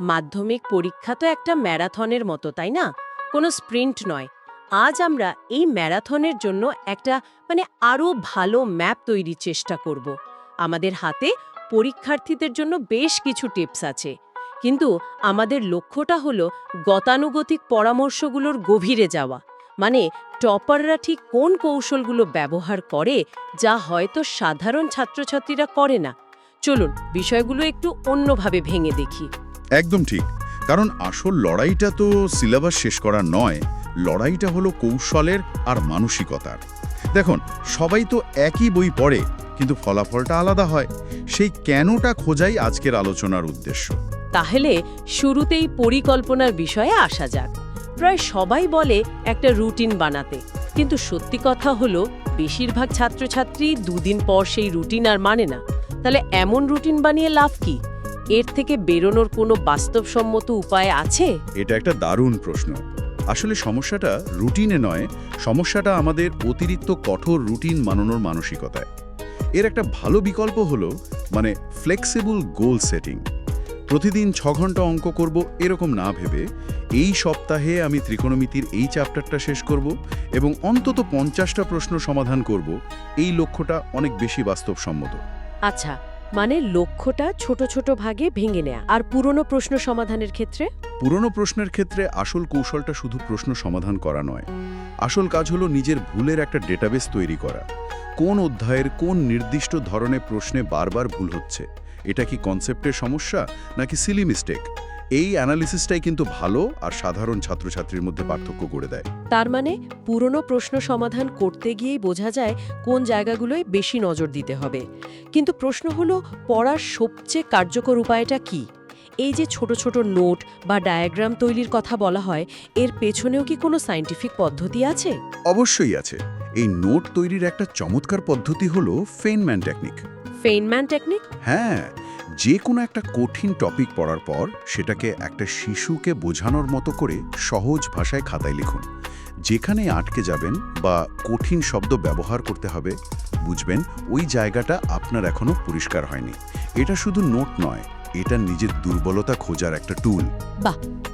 মাধ্যমিক পরীক্ষা তো একটা ম্যারাথনের মতো, তাই না? কোনো স্প্রিন্ট নয়। আজ আমরা এই ম্যারাথনের জন্য একটা মানে আরও ভালো ম্যাপ তৈরির চেষ্টা করব। আমাদের হাতে পরীক্ষার্থীদের জন্য বেশ কিছু টিপস আছে। কিন্তু আমাদের লক্ষ্যটা হলো গতানুগতিক পরামর্শগুলোর গভীরে যাওয়া। মানে টপাররা ঠিক কোন কৌশলগুলো ব্যবহার করে যা হয়তো সাধারণ ছাত্রছাত্রীরা করে না। চলুন, বিষয়গুলো একটু অন্যভাবে ভেঙে দেখি। একদম ঠিক। কারণ আসল লড়াইটা তো সিলেবাস শেষ করা নয়, লড়াইটা হলো কৌশলের আর মানসিকতার। দেখুন, সবাই তো একই বই পড়ে, কিন্তু ফলাফলটা আলাদা হয়। সেই কেনটা খোঁজাই আজকের আলোচনার উদ্দেশ্য। তাহলে শুরুতেই পরিকল্পনার বিষয়ে আসা যাক। প্রায় সবাই বলে একটা রুটিন বানাতে, কিন্তু সত্যি কথা হলো, বেশিরভাগ ছাত্রছাত্রী দুদিন পর সেই রুটিন আর মানে না। তাহলে এমন রুটিন বানিয়ে লাভ কি? এর থেকে বেরোনোর কোনো বাস্তবসম্মত উপায় আছে? এটা একটা দারুণ প্রশ্ন। আসলে সমস্যাটা রুটিনে নয় সমস্যাটা আমাদের অতিরিক্ত কঠোর রুটিন মানানোর মানসিকতায়। এর একটা ভালো বিকল্প হলো মানে ফ্লেক্সিবল গোল সেটিং প্রতিদিন ছ ঘণ্টা অঙ্ক করব এরকম না ভেবে এই সপ্তাহে আমি ত্রিকোণমিতির এই চ্যাপ্টারটা শেষ করব এবং অন্তত পঞ্চাশটা প্রশ্ন সমাধান করব এই লক্ষ্যটা অনেক বেশি বাস্তবসম্মত। আচ্ছা মানে লক্ষ্যটা ছোট ছোট ভাগে ভেঙে নেয়া। আর পুরনো প্রশ্ন সমাধানের ক্ষেত্রে? পুরনো প্রশ্নের ক্ষেত্রে আসল কৌশলটা শুধু প্রশ্ন সমাধান করা নয়। আসল কাজ হলো নিজের ভুলের একটা ডেটাবেস তৈরি করা। কোন অধ্যায়ের কোন নির্দিষ্ট ধরনের প্রশ্নে বারবার ভুল হচ্ছে? এটা কি কনসেপ্টের সমস্যা, নাকি সিলি মিস্টেক এই অ্যানালিসিসটাই কিন্তু ভালো আর সাধারণ ছাত্রছাত্রীর মধ্যে পার্থক্য করে দেয়। তার মানে পুরনো প্রশ্ন সমাধান করতে গিয়েই বোঝা যায় কোন জায়গাগুলোয় বেশি নজর দিতে হবে। কিন্তু প্রশ্ন হলো পড়ার সবচেয়ে কার্যকর উপায়টা কি? এই যে ছোট ছোট নোট বা ডায়াগ্রাম তৈরির কথা বলা হয় এর পেছনেও কি কোনো সাইন্টিফিক পদ্ধতি আছে? অবশ্যই আছে। এই নোট তৈরির একটা চমৎকার পদ্ধতি হলো ফেইনম্যান টেকনিক। Feynman technique? হ্যাঁ যে কোনো একটা কঠিন টপিক পড়ার পর সেটাকে একটা শিশুকে বোঝানোর মতো করে সহজ ভাষায় খাতায় লিখুন। যেখানে আটকে যাবেন বা কঠিন শব্দ ব্যবহার করতে হবে বুঝবেন ওই জায়গাটা আপনার এখনও পরিষ্কার হয়নি। এটা শুধু নোট নয় এটা নিজের দুর্বলতা খোঁজার একটা টুল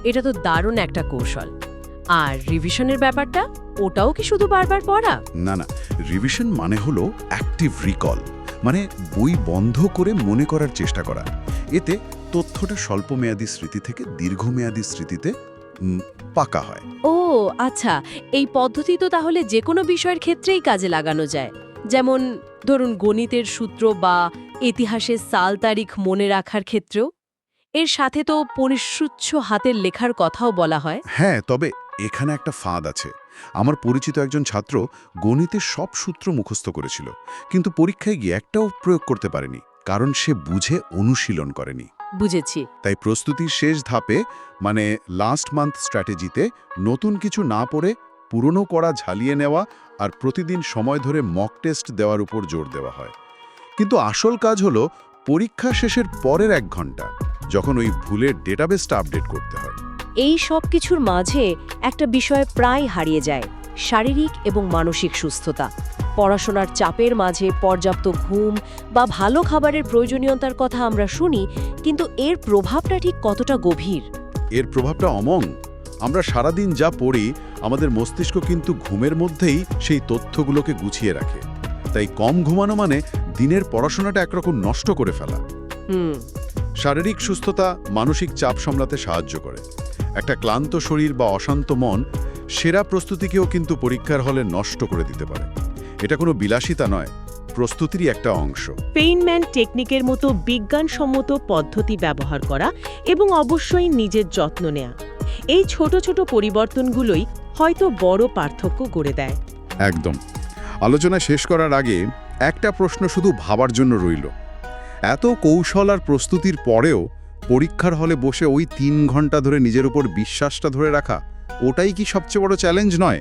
এটা তো দারুণ একটা কৌশল। আর রিভিশনের ব্যাপারটা ওটাও কি শুধু বারবার পড়া? না না রিভিশন মানে হলো অ্যাক্টিভ রিকল মানে বই বন্ধ করে মনে করার চেষ্টা করা। এতে তথ্যটা স্বল্পমেয়াদী স্মৃতি থেকে দীর্ঘমেয়াদী স্মৃতিতে পাকা হয়। ও আচ্ছা এই পদ্ধতি তো তাহলে যে কোনো বিষয়ের ক্ষেত্রেই কাজে লাগানো যায়। যেমন ধরুন গণিতের সূত্র বা ইতিহাসের সাল তারিখ মনে রাখার ক্ষেত্রেও। এর সাথে তো পরিশুচ্ছ হাতের লেখার কথাও বলা হয়। হ্যাঁ তবে এখানে একটা ফাঁদ আছে। আমার পরিচিত একজন ছাত্র গণিতের সব সূত্র মুখস্থ করেছিল কিন্তু পরীক্ষায় গিয়ে একটাও প্রয়োগ করতে পারেনি কারণ সে বুঝে অনুশীলন করেনি। বুঝেছি। তাই প্রস্তুতির শেষ ধাপে মানে লাস্ট মান্থ স্ট্র্যাটেজিতে নতুন কিছু না পড়ে পুরনো করা ঝালিয়ে নেওয়া আর প্রতিদিন সময় ধরে মক টেস্ট দেওয়ার উপর জোর দেওয়া হয়। কিন্তু আসল কাজ হলো পরীক্ষা শেষের পরের এক ঘণ্টা যখন ওই ভুলের ডেটাবেসটা আপডেট করতে হয়। এই সব কিছুর মাঝে একটা বিষয় প্রায় হারিয়ে যায় শারীরিক এবং মানসিক সুস্থতা। পড়াশোনার চাপের মাঝে পর্যাপ্ত ঘুম বা ভালো খাবারের প্রয়োজনীয়তার কথা আমরা শুনি কিন্তু এর প্রভাবটা ঠিক কতটা গভীর? এর প্রভাবটা অমং। আমরা সারাদিন যা পড়ি আমাদের মস্তিষ্ক কিন্তু ঘুমের মধ্যেই সেই তথ্যগুলোকে গুছিয়ে রাখে। তাই কম ঘুমানো মানে দিনের পড়াশোনাটা একরকম নষ্ট করে ফেলা। হুম। শারীরিক সুস্থতা মানসিক চাপ সামলাতে সাহায্য করে। একটা ক্লান্ত শরীর বা অশান্ত মন সেরা প্রস্তুতিকেও কিন্তু পরীক্ষার হলে নষ্ট করে দিতে পারে। এটা কোনো বিলাসিতা নয় প্রস্তুতিরই একটা অংশ। পেইনম্যান টেকনিকের মতো বিজ্ঞানসম্মত পদ্ধতি ব্যবহার করা এবং অবশ্যই নিজের যত্ন নেয়া। এই ছোট ছোট পরিবর্তনগুলোই হয়তো বড় পার্থক্য গড়ে দেয়। একদম। আলোচনা শেষ করার আগে একটা প্রশ্ন শুধু ভাবার জন্য রইল। এত কৌশল আর প্রস্তুতির পরেও পরীক্ষার হলে বসে ওই তিন ঘণ্টা ধরে নিজের উপর বিশ্বাসটা ধরে রাখা, ওটাই কি সবচেয়ে বড় চ্যালেঞ্জ নয়?